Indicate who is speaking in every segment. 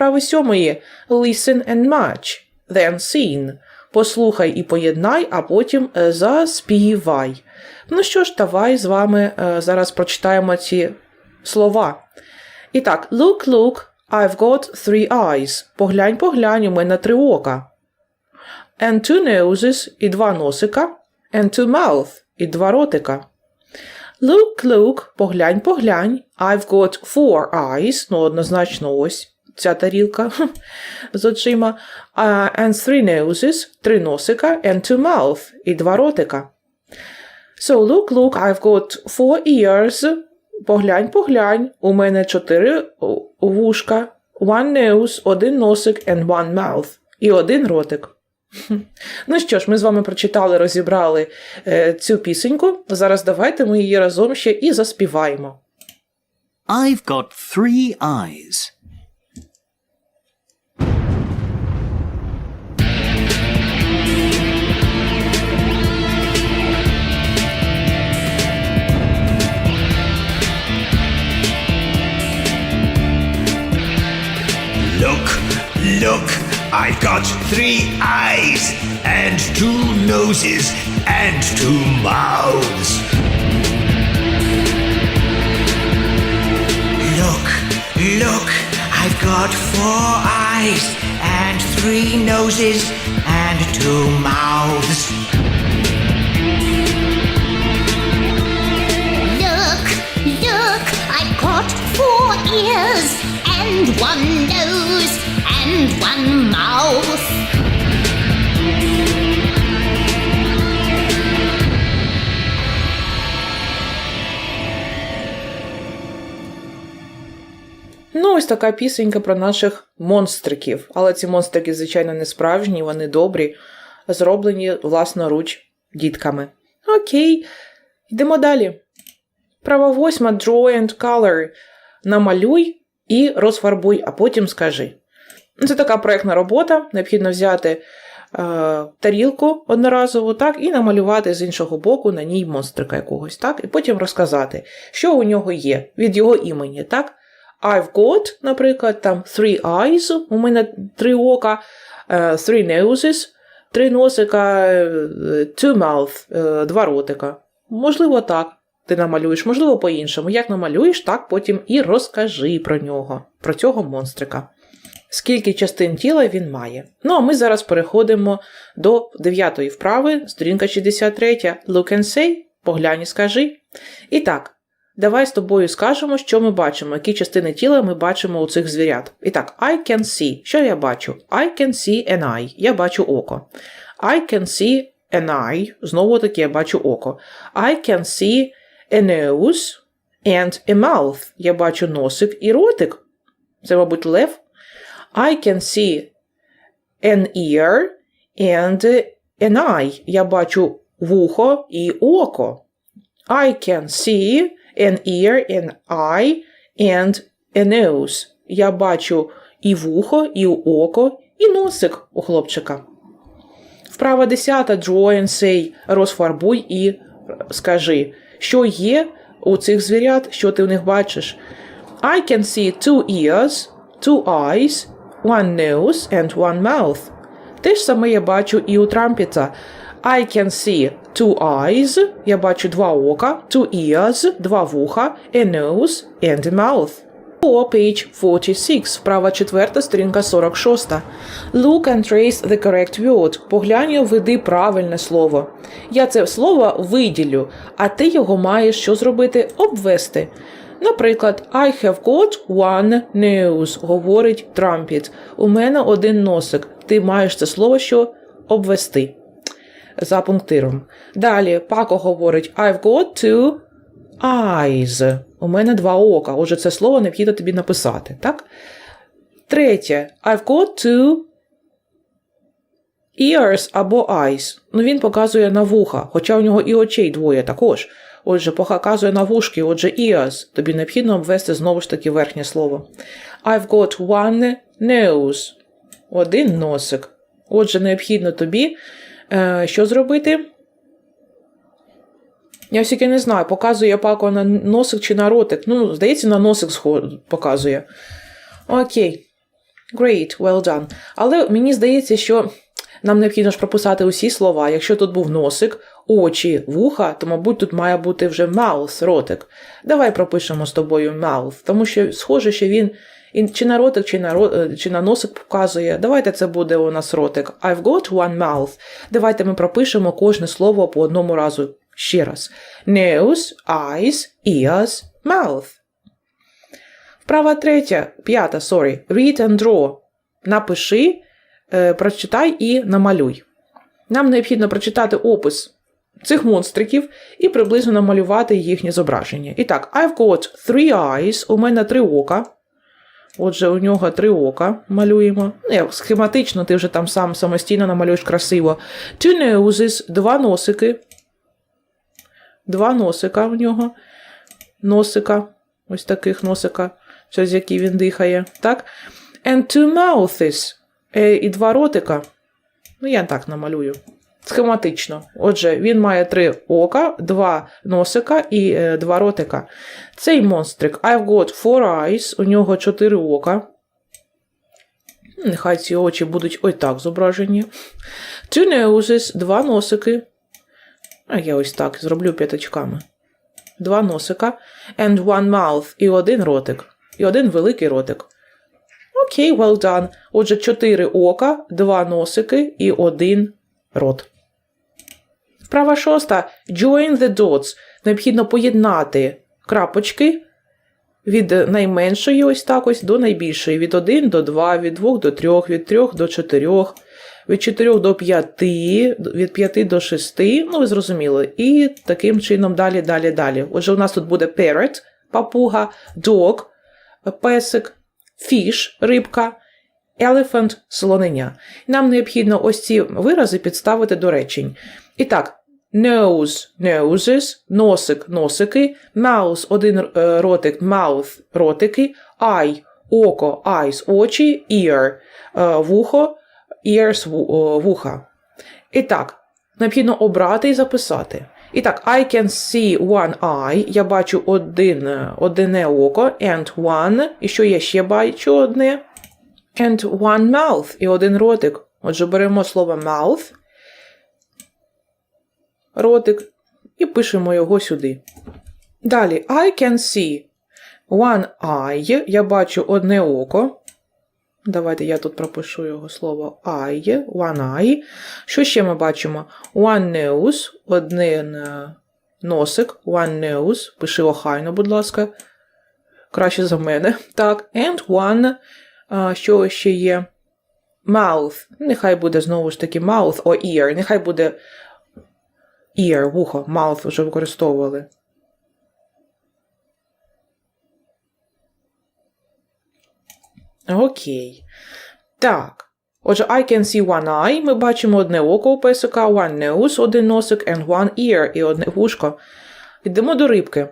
Speaker 1: вправи сьомої. Listen and match. Then sing. Послухай і поєднай, а потім е, заспівай. Ну що ж, давай з вами е, зараз прочитаємо ці слова. І так, look, look, I've got three eyes. Поглянь, поглянь, у мене три ока. And two noses і два носика. And two mouth і два ротика. Look, look, поглянь, поглянь. I've got four eyes. Ну, однозначно, ось ця тарілка з очима. Uh, and three noses, три носика, and two mouth і два ротика. So, look, look, I've got four ears. Поглянь, поглянь. У мене чотири вушка. One nose, один носик, and one mouth. І один ротик. Ну що ж, ми з вами прочитали, розібрали е, цю пісеньку. Зараз давайте ми її разом ще і заспіваємо.
Speaker 2: I've got three eyes.
Speaker 3: Look, look, I've got three eyes and two noses and two mouths. Look, look, I've got four eyes and three noses and two mouths.
Speaker 4: And one nose and one mouth.
Speaker 1: Ну, ось така пісенька про наших монстриків. Але ці монстрики, звичайно, не справжні, вони добрі, зроблені власноруч дітками. Окей, йдемо далі. Права восьма Draw and Color. Намалюй і розфарбуй, а потім скажи. Це така проєктна робота. Необхідно взяти е, тарілку одноразову, так, і намалювати з іншого боку на ній монстрика якогось, так, і потім розказати, що у нього є від його імені. так. I've got, наприклад, там three eyes, у мене три ока, е, three noses, три носика, е, two mouth, е, два ротика. Можливо, так ти намалюєш, можливо, по-іншому. Як намалюєш, так потім і розкажи про нього, про цього монстрика. Скільки частин тіла він має. Ну, а ми зараз переходимо до дев'ятої вправи, сторінка 63. Look and say, поглянь і скажи. І так, давай з тобою скажемо, що ми бачимо, які частини тіла ми бачимо у цих звірят. І так, I can see. Що я бачу? I can see an eye. Я бачу око. I can see an eye. Знову таки я бачу око. I can see a nose and a mouth. Я бачу носик і ротик. Це, мабуть, лев. I can see an ear and an eye. Я бачу вухо і око. I can see an ear, an eye and a nose. Я бачу і вухо, і око, і носик у хлопчика. Вправа 10. Draw and say. Розфарбуй і скажи, що є у цих звірят, що ти в них бачиш. I can see two ears, two eyes, one nose and one mouth. Те ж саме я бачу і у трампіта. I can see two eyes, я бачу два ока, two ears, два вуха, a nose and a mouth. О, page 46, вправа четверта, сторінка 46. Look and trace the correct word. Поглянь введи правильне слово. Я це слово виділю, а ти його маєш що зробити? Обвести. Наприклад, I have got one nose, говорить Трампіт. У мене один носик. Ти маєш це слово що обвести за пунктиром. Далі Пако говорить I've got two eyes. У мене два ока. Отже, це слово необхідно тобі написати. так? Третє. I've got two ears або eyes. Ну, він показує на вуха, хоча у нього і очей двоє також. Отже, показує на вушки, отже, ears. Тобі необхідно обвести знову ж таки верхнє слово. I've got one nose. Один носик. Отже, необхідно тобі е, що зробити? Я всяке не знаю, показує пако на носик чи на ротик. Ну, здається, на носик показує. Окей. Great, well done. Але мені здається, що нам необхідно ж прописати усі слова. Якщо тут був носик, очі, вуха, то, мабуть, тут має бути вже mouth, ротик. Давай пропишемо з тобою mouth, тому що схоже, що він чи на ротик, чи на, е, чи на носик показує. Давайте це буде у нас ротик. I've got one mouth. Давайте ми пропишемо кожне слово по одному разу. Ще раз. Nose, eyes, ears, mouth. Вправа третя, п'ята, sorry. Read and draw. Напиши, е, прочитай і намалюй. Нам необхідно прочитати опис цих монстриків і приблизно намалювати їхнє зображення. І так, I've got three eyes. У мене три ока. Отже, у нього три ока малюємо. Ну, схематично, ти вже там сам самостійно намалюєш красиво. Two noses, два носики. Два носика у нього. Носика. Ось таких носика, через які він дихає. Так? And two mouths. Е, і два ротика. Ну, я так намалюю. Схематично. Отже, він має три ока, два носика і е, два ротика. Цей монстрик I've got four eyes, у нього чотири ока. Нехай ці очі будуть ось так зображені. Two noses, два носики. А я ось так зроблю п'ятачками. Два носика. And one mouth і один ротик. І один великий ротик. Окей, well done. Отже, чотири ока, два носики і один рот. Вправа шоста. Join the dots. Необхідно поєднати крапочки від найменшої ось так ось до найбільшої. Від 1 до 2, від 2 до 3, від 3 до 4, від 4 до 5, від 5 до 6. Ну, ви зрозуміли. І таким чином далі, далі, далі. Отже, у нас тут буде parrot, папуга, dog, песик, fish, рибка, elephant, слонення. Нам необхідно ось ці вирази підставити до речень. І так, nose, noses, носик, носики, mouse, один е, ротик, mouth, ротики, eye, око, eyes, очі, ear, е, вухо, ears, вуха. І так, необхідно обрати і записати. І так, I can see one eye, я бачу один, е, одне око, and one, і що я ще бачу одне? And one mouth, і один ротик. Отже, беремо слово mouth, ротик, і пишемо його сюди. Далі, I can see one eye, я бачу одне око. Давайте я тут пропишу його слово eye, one eye. Що ще ми бачимо? One nose, один е, носик, one nose, пиши охайно, будь ласка. Краще за мене. Так, and one, а, що ще є? Mouth. Нехай буде знову ж таки mouth or ear. Нехай буде ear, вухо, mouth вже використовували. Окей. Так. Отже, I can see one eye. Ми бачимо одне око у песика, one nose, один носик, and one ear і одне вушко. Йдемо до рибки.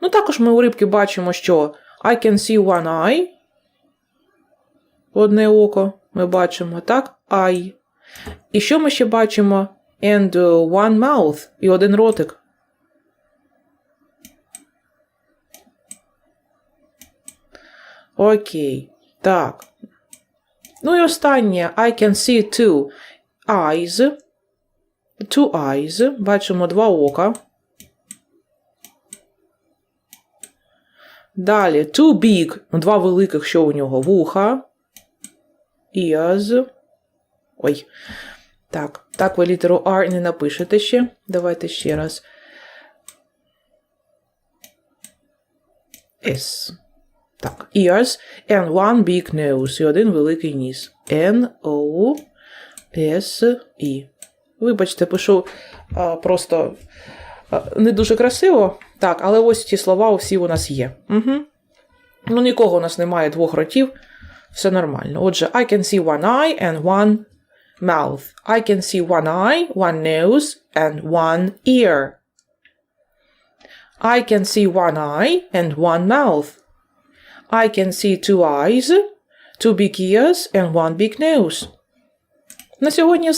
Speaker 1: Ну, також ми у рибки бачимо, що I can see one eye. Одне око ми бачимо, так? Eye. І що ми ще бачимо? And uh, one mouth і один ротик. Окей. Так. Ну і останнє. I can see two eyes. Two eyes. Бачимо два ока. Далі. Two big. Ну, Два великих, що у нього? Вуха. Ears. Ой. Так. Так ви літеру R не напишете ще. Давайте ще раз. S. Так, ears and one big nose. І один великий ніс. N, O, S, E. Вибачте, пишу а, просто а, не дуже красиво. Так, але ось ці слова всі у нас є. Угу. Ну, нікого у нас немає двох ротів. Все нормально. Отже, I can see one eye and one mouth. I can see one eye, one nose and one ear. I can see one eye and one mouth. I can see two eyes, two big ears and one big nose. На сьогодні все.